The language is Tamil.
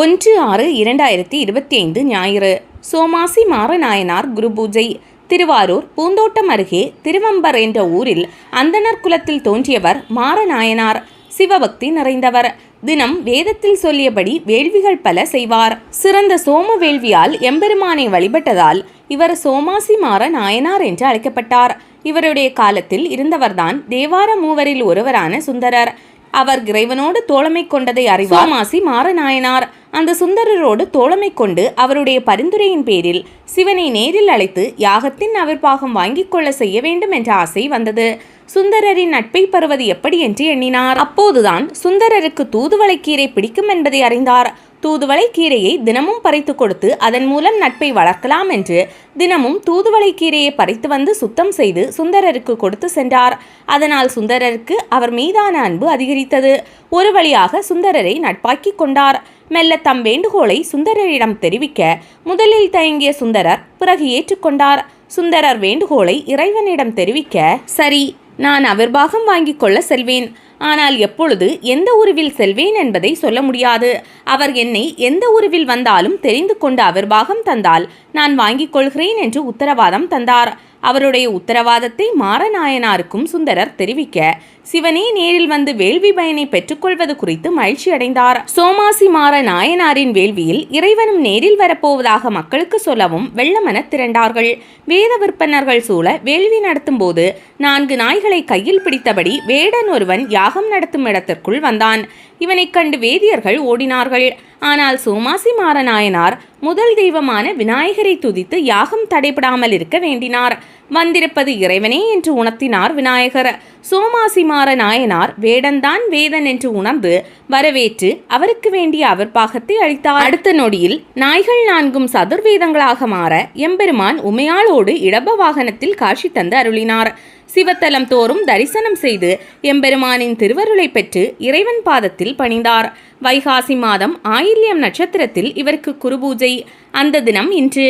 ஒன்று ஆறு இரண்டாயிரத்தி இருபத்தி ஐந்து ஞாயிறு. சோமாசி மாரநாயனார் குரு பூஜை திருவாரூர் பூந்தோட்டம் அருகே திருவம்பர் என்ற ஊரில் அந்தணர் குலத்தில் தோன்றியவர் மாரநாயனார். சிவபக்தி நிறைந்தவர். தினம் வேதத்தில் சொல்லியபடி வேள்விகள் பல செய்வார். சிறந்த சோம வேள்வியால் எம்பெருமானை வழிபட்டதால் இவர் சோமாசி மாற நாயனார் என்று அழைக்கப்பட்டார். இவருடைய காலத்தில் இருந்தவர்தான் தேவார மூவரில் ஒருவரான சுந்தரர். அவர் இறைவனோடு தோழமை கொண்டதை அறிவார். சோமாசி மாறநாயனார் அந்த சுந்தரரோடு தோழமை கொண்டு அவருடைய பரிந்துரையின் பேரில் சிவனை நேரில் அழைத்து யாகத்தின் அவிர்வாகம் வாங்கிக் கொள்ள செய்ய வேண்டும் என்ற ஆசை வந்தது. சுந்தரரின் நட்பை பெறுவது எப்படி என்று எண்ணினார். அப்போதுதான் சுந்தரருக்கு தூதுவளை கீரை பிடிக்கும் என்பதை அறிந்தார். தூதுவளை கீரையை தினமும் பறித்து கொடுத்து அதன் மூலம் நட்பை வளர்க்கலாம் என்று தினமும் தூதுவளை கீரையை பறித்து வந்து சுத்தம் செய்து சுந்தரருக்கு கொடுத்து சென்றார். அதனால் சுந்தரருக்கு அவர் மீதான அன்பு அதிகரித்தது. ஒரு வழியாக சுந்தரரை நட்பாக்கி கொண்டார். மெல்ல தம் வேண்டுகோளை சுந்தரரிடம் தெரிவிக்க முதலில் தயங்கிய சுந்தரர் பிறகு ஏற்றுக்கொண்டார். சுந்தரர் வேண்டுகோளை இறைவனிடம் தெரிவிக்க சரி நான் அவர் பாகம் வாங்கிக் கொள்ள செல்வேன். ஆனால் எப்பொழுது எந்த உருவில் செல்வேன் என்பதை சொல்ல முடியாது. அவர் என்னை எந்த உருவில் வந்தாலும் தெரிந்து கொண்டு அவிர்வாகம் தந்தால் நான் வாங்கிக் கொள்கிறேன் என்று உத்தரவாதம் தந்தார். அவருடைய உத்தரவாதத்தை மாறநாயனாருக்கும் சுந்தரர் தெரிவிக்க சிவனே நேரில் வந்து வேள்வி பயனை பெற்றுக்கொள்வது குறித்து மகிழ்ச்சி அடைந்தார். சோமாசி மாற நாயனாரின் வேள்வியில் இறைவனும் நேரில் வரப்போவதாக மக்களுக்கு சொல்லவும் வெள்ளமென திரண்டார்கள். வேத விற்பனர்கள் சூழ வேள்வி நடத்தும் போது நான்கு நாய்களை கையில் பிடித்தபடி வேடன் ஒருவன் யாகம் நடத்தும் இடத்திற்குள் வந்தான். இவனைக் கண்டு வேதியர்கள் ஓடினார்கள். ஆனால் சோமாசி மாறநாயனார் முதல் தெய்வமான விநாயகரை துதித்து யாகம் தடைபடாமல் இருக்க வேண்டினார். வந்திருப்பது இறைவனே என்று உணர்த்தினார் விநாயகர். சோமாசிமார நாயனார் வேடந்தான் வேதன் என்று உணர்ந்து வரவேற்று அவருக்கு வேண்டிய அவர்பாகத்தை அளித்தார். அடுத்த நொடியில் நாய்கள் நான்கும் சதுர்வேதங்களாக மாற எம்பெருமான் உமையாளோடு இடப வாகனத்தில் காட்சி தந்து அருளினார். சிவத்தலம் தோறும் தரிசனம் செய்து எம்பெருமானின் திருவருளை பெற்று இறைவன் பாதத்தில் பணிந்தார். வைகாசி மாதம் ஆயில்யம் நட்சத்திரத்தில் இவருக்கு குருபூஜை. அந்த தினம் இன்று